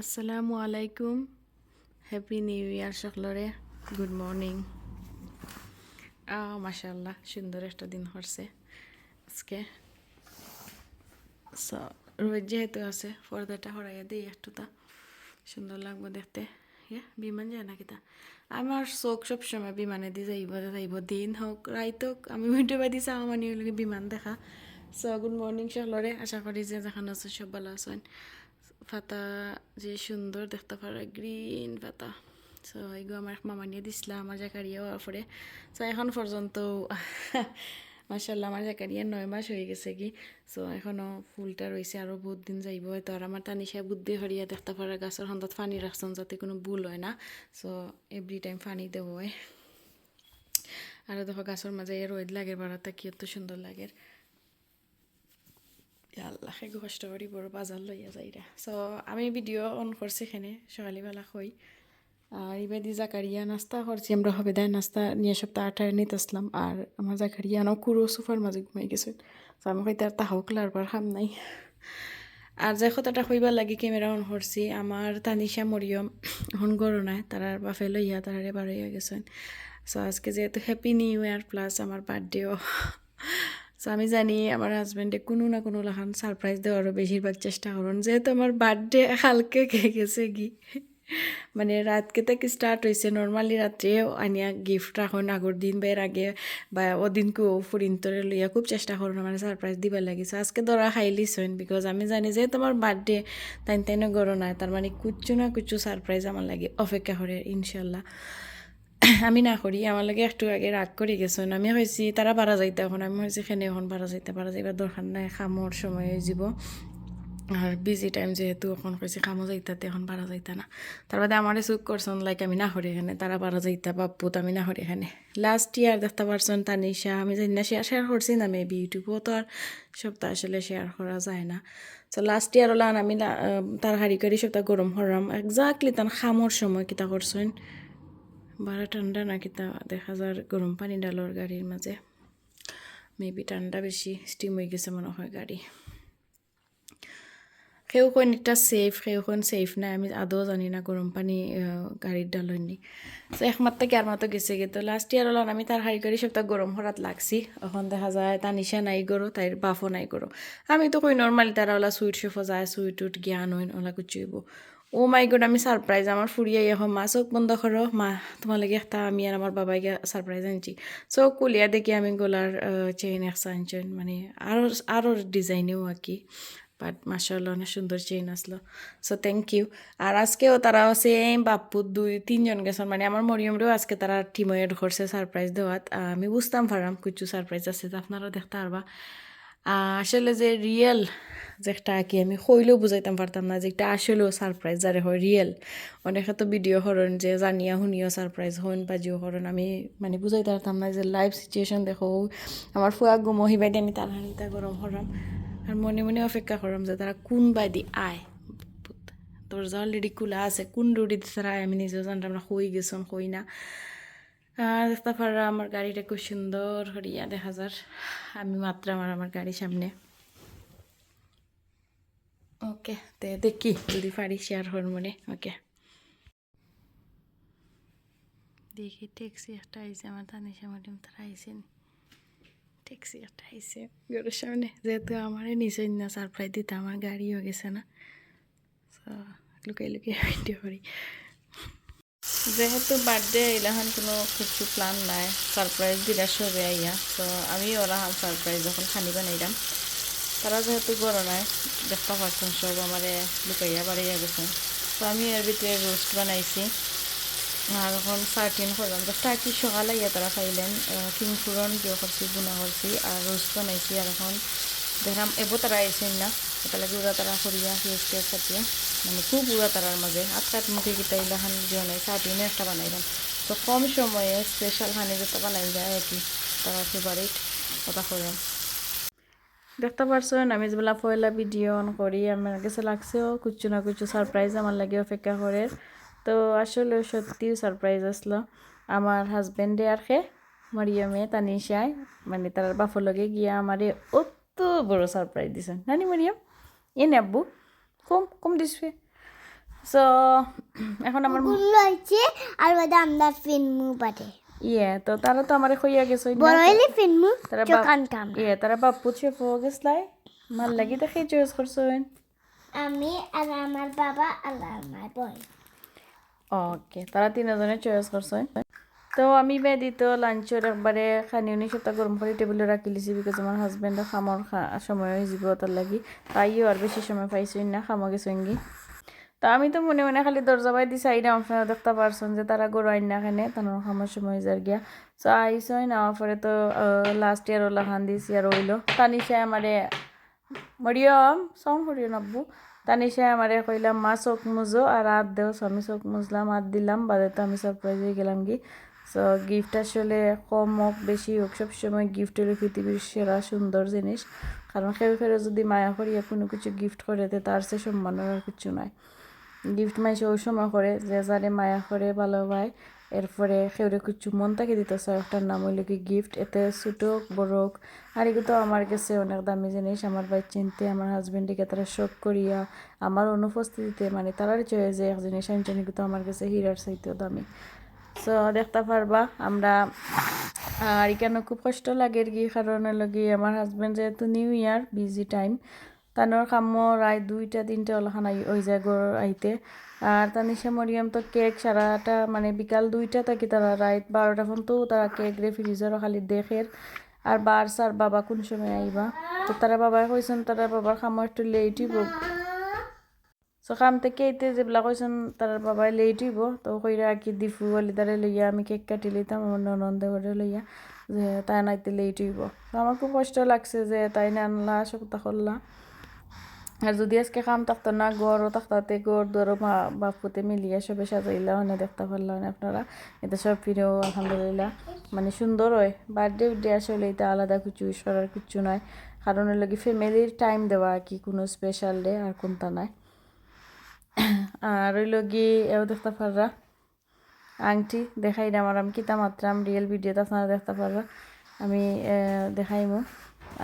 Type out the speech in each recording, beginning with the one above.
আসসালামু আলাইকুম। Happy new year সকলরে। গুড মর্নিং মাশাল্লাহ সুন্দর একটা দিন হরছে আজকে। সো রোদ যেহেতু আছে, পর্দাটা হরাইয়া দিই একটুটা সুন্দর লাগবো দেখতে। ইয়া, বিমান যায় না কিতা আমার চোখ সবসময় বিমানে দিয়ে যাইব যাইব, দিন হোক, রাইত হোক, আমি ভিডিও বাদি চাওঁ মানে হলে বিমান দেখা। সো গুড মর্নিং সকলরে। আশা করি যে যেখানে আছে, সব ভালো আছেন। পাতা যে সুন্দর দেখতে পারা গ্রিন পাতা সো এগুলো আমার মামা নিয়ে দিছিল আমার জাকারিয়া হওয়ার পরে সো এখন পর্যন্ত মাসাল্লাহ আমার জাকারিয়া নয় মাস হয়ে গেছে কি সো এখনও ফুলটা রয়েছে আরও বহুত দিন যাইব হয়তো আর আমার তানিশা বুদ্ধি হরিয়া দেখতে পারা গাছের সন্ধাত পানি রাখছেন যাতে কোনো ভুল হয় না সো এভরি টাইম পানি দেবো আর দেখো গাছের মাঝে রোদ লাগে বাড়াতে কি এত সুন্দর লাগে আল্লাহ একটু কষ্ট করি বড় বাজার লইয়া যাইরা সো আমি ভিডিও অন করছি এখানে সকালবেলা কই আর ইবাদি জাকারিয়া নাস্তা করছি আমরা হবে নাস্তা নিয়ে সপ্তাহ আঠারো নিতে আসলাম। আর আমার জাকারিয়া নাও কুরো সোফার মাঝে ঘুমাই গেছে। তো আমি হয়তো আর তাহাও খাম নাই। আর যে কথাটা কইবার লাগি ক্যামেরা অন করছি আমার তানিশা মরিয়ম এখন গরো নাই তারার বাফে লইয়া তারারে বার হইয়া গেছেন। সো আজকে যেহেতু হ্যাপি নিউ ইয়ার প্লাস আমার বার্থডেও সো আমি জানি আমার হাজব্যান্ডে কোনো না কোনো লাখান সারপ্রাইজ দেওয়ারও বেশিরভাগ চেষ্টা করুন। যেহেতু আমার বার্থডে হালকে খেয়ে গেছে কি? মানে রাতকে থেকে স্টার্ট হয়েছে নর্মালি রাত্রে আনিয়া গিফট রাখুন আগর দিন বা এর আগে বা ওদিনকেও ফুরিন্তরে লইয়া খুব চেষ্টা করুন মানে সারপ্রাইজ দিবার লাগিছে আজকে ধরা খাইলি সইন বিকজ আমি জানি যে তোমার বার্থডে তাই তাই গরো নাই তার মানে কুচ্ছু না কুচ্ছু সারপ্রাইজ আমার লাগে। অপেক্ষা করে, ইনশাল্লাহ। আমি না করি, আমার লাগে একটু আগে রাগ করে গেছেন আমি হয়েছি তারা বারা যাইতে এখন, আমি হয়েছি খেনে এখন বারা যাইতে বারা যাইবার দরকার নাই, খামর সময় যাব। আর বিজি টাইম যেহেতু, এখন কইছি খামো যাইতাতে, এখন বারা যাইতা না। তার বাদে আমারে চুপ করছেন লাইক আমি না করি এখানে তারা বারা যাইতা বাপুত আমি না করি এখানে লাস্ট ইয়ার দেখতে পারছেন, তানিশা, আমি জানি না শেয়ার শেয়ার করছি না মেবি ইউটিউবও তো আর সপ্তাহ আসলে শেয়ার করা যায় না। তো লাস্ট ইয়ার ওলান আমি তার হারি করি সপ্তাহ গরম হরাম একজাক্টলি তার খামর সময় কিতা করছেন বারা ঠান্ডা না কিতা দেখা যার গরম পানি ডালর গাড়ির মাঝে। মেবি ঠান্ডা বেশি স্টিম হয়ে গেছে মনে হয় গাড়ি। সেও কোন এটা সেফ সেও কোন সেফ নাই, আমি আদৌ জানি না গরম পানি গাড়ির ডালর নি। তো একমাত্র কি আর মাত্র গেছে গে তো লাস্ট ইয়ার হলাম আমি তার হাড়ি গাড়ি সপ্তাহ গরম হরাত লাগছি। এখন দেখা যায় তা নিশা নাই গরো তাইর বাফও নাই গরো। আমি তো কই নর্মালি তারা ওলা সুইট সুফো যায় সুইট উট জ্ঞান হইন, ওলা কুচুইব ও মাই গড আমি সারপ্রাইজ আমার ফুরিয়ে এখন মা। চোখ বন্ধ করো মা, তোমালোকে একটা আমি আর আমার বাবাইকে সারপ্রাইজ আনছি। চোখ কুলিয়া দেখি আমি গোলার চেইন একশো আনছেন মানে আরও আরও ডিজাইনেও আর কি বাট মাসাল্লাহ অনেক সুন্দর চেইন আসলো সো থ্যাংক ইউ আর আজকেও তারাও সেম বাপ্পু দুই, তিনজন গেছেন। মানে আমার মরিয়মরেও আজকে তারা টিময়েড করছে সারপ্রাইজ দেওয়াত আমি বুঝতাম পারাম কিছু সারপ্রাইজ আছে। আপনারাও দেখতে পারবা আসলে যে রিয়েল যেটা কি, আমি কইলেও বুঝাইতাম পারতাম না যে এটা আসলেও সারপ্রাইজ যারে হয় রিয়েল অনেকে তো ভিডিও হরণ যে জানিয়া শুনিও সারপ্রাইজ হন বা জিও হরণ, আমি মানে বুঝাইতে পারতাম না যে লাইভ সিচুয়েশন দেখো, আমার ফুয়া গুম হিবাইতে আমি তার হানিতা গরম হরম আর মনে মনে অপেক্ষা করম যে তারা কোন বাদি আয়। দরজা অলরেডি খোলা আছে, কোন রুটি তারা আমি নিজেও জানতাম না হই গেছন হই না। আর দেখতে পারা আমার গাড়িটা খুব সুন্দর হরিয়া দেখা যার। আমি মাত্র আমার আমার গাড়ির সামনে। ওকে, তে দেখি, যদি পারি শেয়ার হর মনে ওকে। দেখি ট্যাক্সি একটা আইসে আমার তানিশা ম্যাডাম তারা আইসেন ট্যাক্সি একটা আইসে ঘরের সামনে। যেহেতু আমার নিচে না সারপ্রাইজ দিতে, আমার গাড়ি হয়ে গেছে না। লুকাই লুকিয়ে ভিডিও করি। যেহেতু বার্থডে এলাহান কোনো কিছু প্ল্যান নাই সারপ্রাইজ দিলা সবে আইয়া। তো আমি ওরাহান সারপ্রাইজ যখন খানি বানাইলাম, তারা যেহেতু গরো নাই, দেখতে পারছেন সব আমারে লুকাইয়া বাড়াইয়া গেছে। তো আমি এর ভিতরে রোস্ট বানাইছি। আর এখন সার্টিন করলাম। তো টার্কি সকালে ইয়া তারা খাইলেন কিং ফুরন দিয়ে করছি বুনা করছি, আর রোস্ট বানাইছি। আর এখন দেখলাম, এবো তারা আইসেন না। একালে উড়া তারা করিয়া পেঁয়াজ কাটিয়া মানে খুব উড়া তারার মাঝে আটকাত মুখে গিতা ইলাহান যে নাই সার্টিনে একটা বানাইলাম তো কম সময়ে স্পেশাল হানি যেটা বানাই যায় আর কি তারা ফেভারিট কথা করেন দেখতে পারছেন, আমি যেবেলা পয়লা ভিডিও অন করি আমার কাছে লাগছেও কুচু না কুচু সারপ্রাইজ আমার লাগে অপেক্ষা করে তো আসলে সত্যি সারপ্রাইজ আসলো আমার হাজব্যান্ডে আর খে মরিয়মে তানিশায় মানে তার বাফর লগে গিয়া আমারে অত বড় সারপ্রাইজ দিছেন নানি মরিয়ম এনে আব্বু কম কম দিসবে সো এখন আমারগুলো হচ্ছে আর বাদে আমরা ফিল্মু বাদে। ইয়ে তো তারা তো আমার খইয়া গেছে বড় হইলে তারা বাপ- চোখান কাম ইয়ে তারা বাপু চেপ গেছলাই। মাল লাগি দেখে চয়েস করছেন আমি আর আমার বাবা আর আমার বোন ওকে তারা তিনজনে চয়েস করছে তো আমি বেদি তো লাঞ্চের একবারে খানি উনি সপ্তাহ গরম করে টেবিলে রাখি লিছি বিকজ আমার হাজবেন্ডের খামর সময় যাব তার লাগি। তাইও আর বেশি সময় পাইছি না, খামো গেছেন তো আমি তো মনে মনে খালি দরজা বাই দিছি আইনা আপনারা দেখতে পারছেন যে তারা গরু আইন খানে তার খামার সময় যার গিয়া। সো আইসই না পরে তো লাস্ট ইয়ার ওলা খান দিস ইয়ার হইল। তানিশায় আমারে মরিয়ম সং হরিয় নাব্বু তানিশায় আমারে কইলাম, মা চোখ মুজো আর হাত দেও আমি চোখ মুজলাম হাত দিলাম বাদে তো আমি সারপ্রাইজ হয়ে গেলাম কি? সো গিফট আসলে কম হোক, বেশি হোক, সবসময় গিফট হলো পৃথিবীর সেরা সুন্দর জিনিস। কারণ কেউ ফেরে যদি মায়া করিয়া কোনো কিছু গিফট করে তার সে সম্মানের আর কিছু নয় গিফট মাইসে ওই সময় করে, যে যারে মায়া করে ভালো পায় এরপরে সেউরে কিছু মন তাকে দিতেছে, একটার নাম হইল কি গিফট এতে ছোট হোক, বড় হোক। আর এগুলো আমার কাছে অনেক দামি জিনিস, আমার ভাই চিনতে, আমার হাজবেন্ডকে তারা শখ করিয়া, আমার অনুপস্থিতিতে মানে তারার চয়ে যে এক জিনিস এগুলো তো আমার কাছে হিরার চাইতেও দামি। সো দেখতে পারবা, আমরা আর এখানে খুব কষ্ট লাগে কি, কারণ লগে আমার হাজবেন্ড যেহেতু নিউ ইয়ার বিজি টাইম তানোর কামো রায় দুইটা, তিনটা অলখান ওই যায় গর আইতে। আর তানিশা মরিয়াম তো কেক সারাটা মানে বিকাল দুইটা থাকি তারা রাত বারোটা পর্যন্ত তারা কেক রে ফ্রিজের খালি দেখের আর বার সার বাবা কোন সময় আইবা? তো তারা বাবাই কইছেন, তারা বাবার কামো একটু লেট হইব। সো কাম থেকে এতে যেবিলাক কইছেন তার বাবাই লেট হইব তো কইরা কি দিফু বলি তারে লইয়া আমি কেক কাটি লইতাম আমার ননন্দে করে লইয়া যে তাই নাইতে লেট হইব তো আমার খুব কষ্ট লাগছে যে তাই না আনলা সপ্তাহ করলা আর যদি আজকে কাম থাকতো না গড়ও থাকতাতে গড় মা বাপুতে মিলিয়ে সবে সাজাইলা মানে দেখতে পারলাম আপনারা এটা সব ফিরেও আলহামদুলিল্লাহ মানে সুন্দর হয় বার্থডে উডে আসলে এটা আলাদা কিছু করার কিছু নয় কারণ ফ্যামিলির টাইম দেওয়া কি কোনো স্পেশাল ডে আর কোনটা নাই আর ওই লগে এও দেখতে পাররা আংটি দেখাই না আমার, আমি কিতা মাত্রাম রিয়েল ভিডিওতে আপনারা দেখতে পাররা আমি দেখাইমু।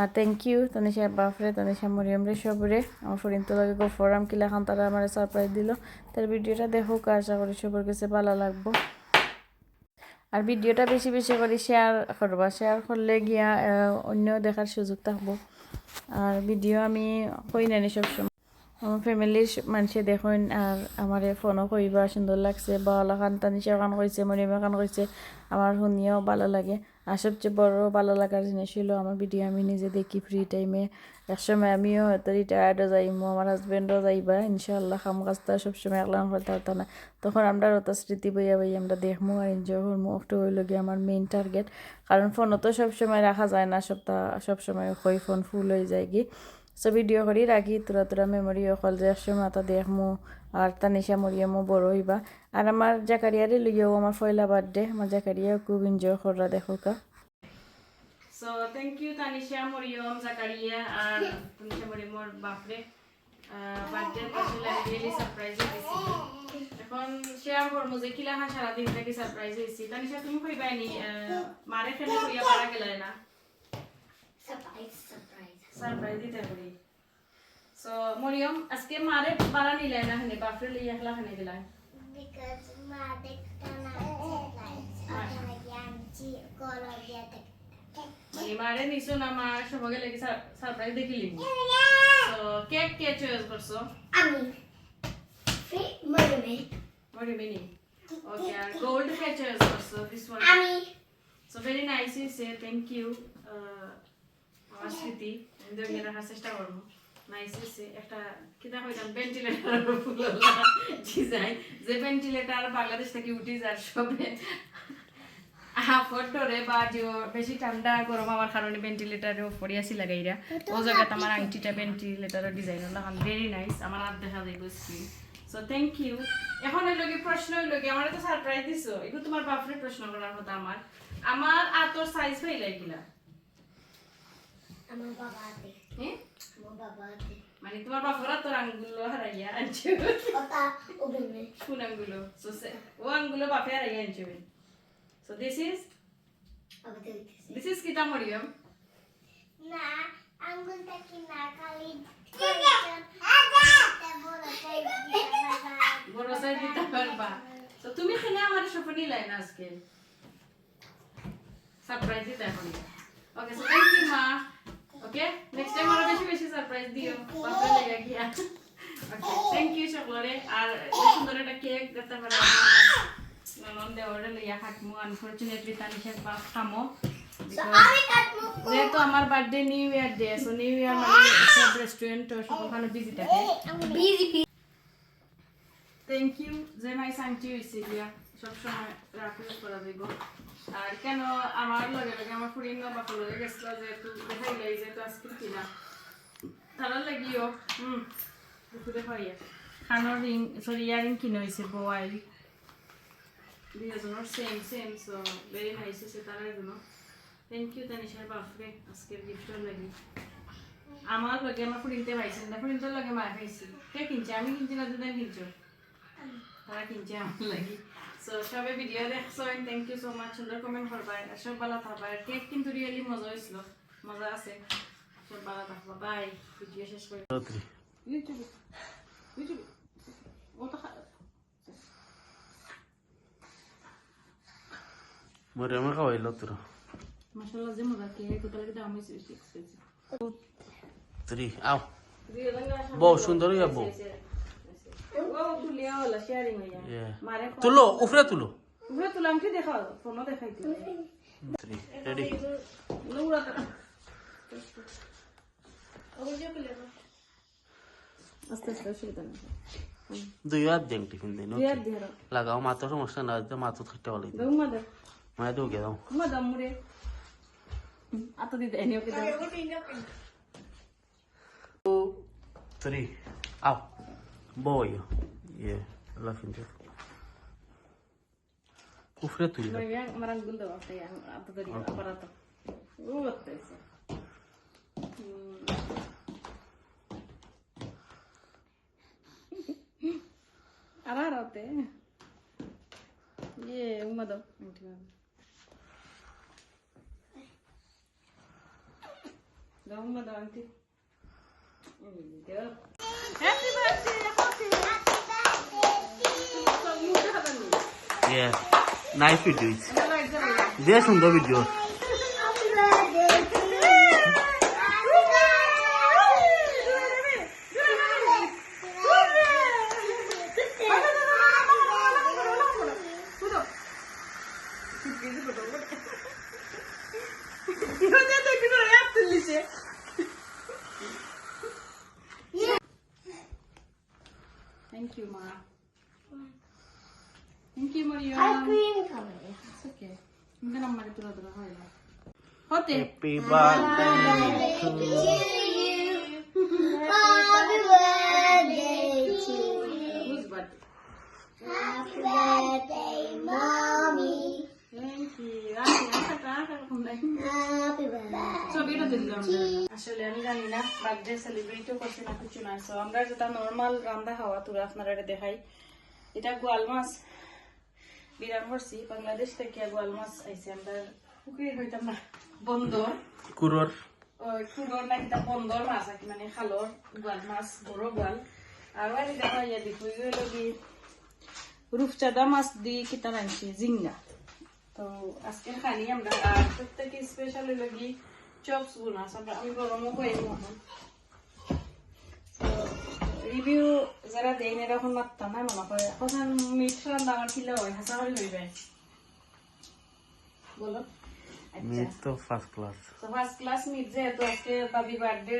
আর থ্যাংক ইউ তানিশা বাফরে তানিশা মরিয়ম রে সবরে। আমার ফরিন তো লাগে গফরাম কিলা খান তারা আমার সারপ্রাইজ দিল। তার ভিডিওটা দেখো আশা করি সবার কাছে ভালো লাগবো। আর ভিডিওটা বেশি বেশি করে শেয়ার করবা। শেয়ার করলে গিয়া অন্য দেখার সুযোগ থাকব। আর ভিডিও আমি কই নানি সবসময়। আমার ফ্যামিলির মানুষে দেখুন আর আমার ফোনও কইবা সুন্দর লাগছে বা খান তানিশা কান কইছে মরিমা কান কইছে আমার শুনিয়েও ভালো লাগে। আর সবচেয়ে বড় ভালো লাগার জিনিস হলো আমার ভিডিও আমি নিজে দেখি ফ্রি টাইমে একসময় আমিও হয়তো রিটায়ার্ডও যাইমো আমার হাজব্যান্ডও যাইবা ইনশাআল্লাহ কাম কাজটা সবসময় একলাম করতে হতো না তখন আমরা অত স্মৃতি বইয়া বইয়া আমরা দেখমু আর এনজয় করমু ওটা হইল গিয়ে আমার মেইন টার্গেট কারণ ফোনও তো সবসময় রাখা যায় না, সপ্তাহ, সবসময় কই ফোন ফুল হয়ে যায় কি সো ভিডিও করি রাখি তোরা তোরা মেমোরি অকল যে একসময় মাথা দেখমু আর তানিশা মরিয়ামও বড় হইবা আর আমার জাকারিয়ারে লইয়াও আমার পয়লা বার্থডে আমার জাকারিয়া খুব এনজয় করা দেখো কা so thank you Tanisha Mariam Zakaria আর তানিশা মরিয়মর বাপরে বার্থডে আসলে রিয়েলি সারপ্রাইজ হয়েছি এখন শেয়ার করব যে কিলা হা সারাদিন থেকে সারপ্রাইজ হয়েছি তানিশা তুমি কইবাইনি মারে ফেলে কইয়া পারা গেলাই না সারপ্রাইজ সারপ্রাইজ সারপ্রাইজ দিতে পারি সো মরিয়ম আজকে মারে বাড়া নিলাই না হানে বাপরে লইয়া খেলা খানে গেলাই because ma দেখতে না চাইছে আনছি কলর দিয়ে দেখতে মানে মারে নিছো না মার সবাই লাগি সারপ্রাইজ দেখিলি সো কেক কে চয়েস করছ আমি ফি মরমে মরিমিনি ওকে আর গোল্ড কে চয়েস করছ দিস ওয়ান আমি so very nice you say thank you আমার স্মৃতি দৈনিক রাখার চেষ্টা করব। নাইস হয়েছে একটা কিতা কইতাম ভেন্টিলেটার ডিজাইন যে ভেন্টিলেটার বাংলাদেশ থেকে উঠি যার সবে। হাফটরে বা যে বেশি ঠান্ডা গরম হওয়ার কারণে ভেন্টিলেটারে উপরে আসি লাগাইরা ও জায়গাতে আমার আংটিটা ভেন্টিলেটারের ডিজাইন লাগান ভেরি নাইস আমার হাত দেখা যাইব স্ক্রিন সো থ্যাংক ইউ এখন এই লগে প্রশ্ন হইল কি আমার তো সারপ্রাইজ দিছো। এগুলো তোমার বাপরে প্রশ্ন করার কথা আমার। আমার আতর সাইজ পাইলা এগুলা আমার বাবা আছে হ্যাঁ আমার বাবা আছে মানে তোমার বাপর আতর আঙ্গুলো হারাইয়া আনছে ওটা ওবেমে কোন আঙ্গুলো সো ও আঙ্গুলো বাপে হারাইয়া আনছে সো দিস ইজ আবার দেখতেছি দিস ইজ কিতা মরিয়ম না আঙ্গুলটা কি না খালি বড় বড় সাইজ দিতে পারবা তো তুমি কিনে আমার সফর নিলাই না আজকে সারপ্রাইজ দিতে এখন ওকে সো থ্যাংক ইউ মা ওকে নেক্সট টাইম আরও বেশি বেশি সারপ্রাইজ দিও। বাপরে লেগে গিয়া। ওকে থ্যাংক ইউ সকলরে আর সুন্দর একটা কেক দিতে পারে। ননন দেওয়ারে লইয়া হাঁটমু আনফরচুনেটলি তানিশাক বাপ খামো যেহেতু আমার birthday new year day so new year মানে সব রেস্টুরেন্ট সবখানে বিজি থাকে। বিজি থ্যাংক ইউ যে মাই শান্তি হয়েছে দিয়া সবসময় রাখি করা যাইব আর কেন আমার লগে লগে আমার ফুরিন বাপর লগে গেছিল যেহেতু দেখাই আজকে কিনা। তারা লাগিও হুম দুপুরে দেখাইয়া খানোর রিং সরি ইয়ারিং কিনে হয়েছে বোয়াইল দুজনের same same so very nice হয়েছে তারার জন্য থ্যাংক ইউ তানিশার বাপরে, আজকের গিফটের লাগি। আমার লগে আমার ফুরিনতে পাইছেন না, ফুরিনটার লগে মা খাইছি। কে কিনছে? আমি কিনছি না দুদিন কিনছো? তারা কিনছে আমার লাগি। সো সবে ভিডিও দেখছ থ্যাংক ইউ সো মাচ সুন্দর কমেন্ট করবাই সব ভালো থাকবাই কেক কিন্তু রিয়েলি মজা হয়েছিল। মজা আছে। সব ভালো থাকবা। বাই ভিডিও শেষ করে। রাত্রি ইউটিউবে ইউটিউবে ও মরে আমার খাওয়াইল তোরা। মাশাআল্লাহ যে মজা কেক ওটা লাগে দাম হয়েছে বেশি এক্সপেন্সিভ ত্রি আও। বউ সুন্দর হইয়া বউ। ও তুলিয়া হলা শেয়ারিং হইয়া Yeah. মারে তুলো উফরে তুলো উপরে তুলাম কি দেখাও ফোনও দেখাইতে ত্রি রেডি লৌড়াটা আস্তে আস্তে অসুবিধা নেই দুই হাত দেন টিফিন দিন বিয়ার দিয়ে লাগাও মাথা সমস্যা না দিতে মাথা থাকতে ভালো দাও মা দাও মায়ের দিও গে দাও মা দাও মুরে আতো দিতে এনে ওকে দাও ত্রি আও বউ Iya, Lavin tuh. Kufre tuh ya. Yang meranggun tuh waktu yang apa hmm. ya. nanti. Happy birthday, Happy! Yeah. Nice videos. They are some good videos. Dito din lang. আসলে আমি জানি না বার্থডে সেলিব্রেটও করছি না কিছু না সো আমরা যেটা নর্মাল রান্না খাওয়া তোরা আপনারা এটা দেখাই এটা গোয়াল মাছ বিরান করছি বাংলাদেশ থেকে গোয়াল মাছ আইছে আমরা পুকুরে হইতাম না বন্দর কুরর ওই কুড়োর না কিতা বন্দর মাছ আর কি মানে খালর গোয়াল মাছ বড় গোয়াল আর ওই দেখা ইয়া দেখো এগুলো কি রূপচাঁদা মাছ দিয়ে কিতা রাখছি জিঙ্গা তো আজকে খালি আমরা আর প্রত্যেকে স্পেশাল হলো কি চপস বোনাস আমরা আমি গরমও করি রিভিউ যারা দেয় না এরকম মাত্রা না মনে করে এখন মিট রান্না আমার হয় হাসা হয়ে হইবে বলো। মিট তো ফার্স্ট ক্লাস তো ফার্স্ট ক্লাস মিট যেহেতু আজকে বাবি বার্থডে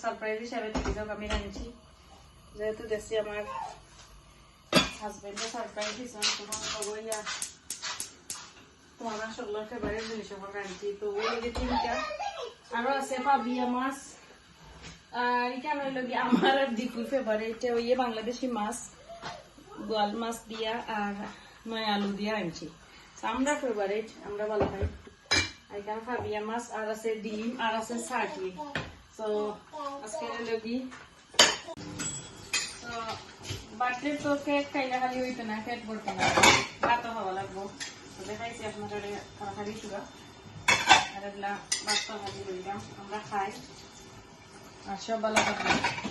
সারপ্রাইজ হিসাবে থেকে যাক আমি রাঁধছি যেহেতু দেখছি আমার হাজবেন্ডে সারপ্রাইজ দিয়েছেন তোমার বইয়া তোমার সকলের ফেভারিট জিনিস আমার রাঁধছি তো ওই যে তিনটা। আরও আছে পাবিয়া মাছ আর এটা হইল কি আমার আর দীপুর ফেভারিট ওই বাংলাদেশি মাছ গোয়াল মাছ দিয়া আর নয় আলু দিয়া আনছি। আমরা ফেভারিট আমরা ভালো খাই। আর এখানে ফাবিয়া মাছ আর আছে ডিম আর আছে সাটি তো আজকে কি তো বার্থডে তো কেক খাইলে খালি হইতো না পেট ভরতো না ভাতও খাওয়া লাগবো তো দেখাইছি আপনাদের খালি সুগা আর এগুলা খালি রইলাম আমরা খাই আর সব ভালো থাকবে